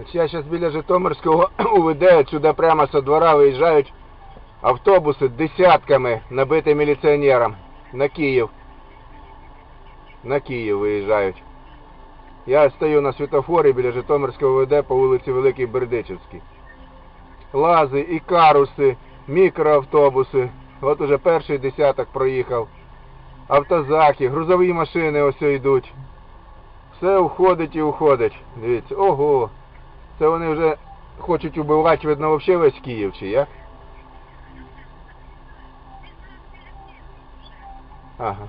От Я зараз біля Житомирського УВД, сюди прямо со двора виїжджають автобуси десятками, набиті міліціонером. На Київ. На Київ виїжджають. Я стою на світофорі біля Житомирського УВД по вулиці Великий Бердичівський. Лази, ікаруси, мікроавтобуси. От уже перший десяток проїхав. Автозаки, грузові машини ось йдуть. Все уходить і уходить. Дивіться, ого. Це вони вже хочуть убивати, видно, взагалі весь Київ, чи як? Ага.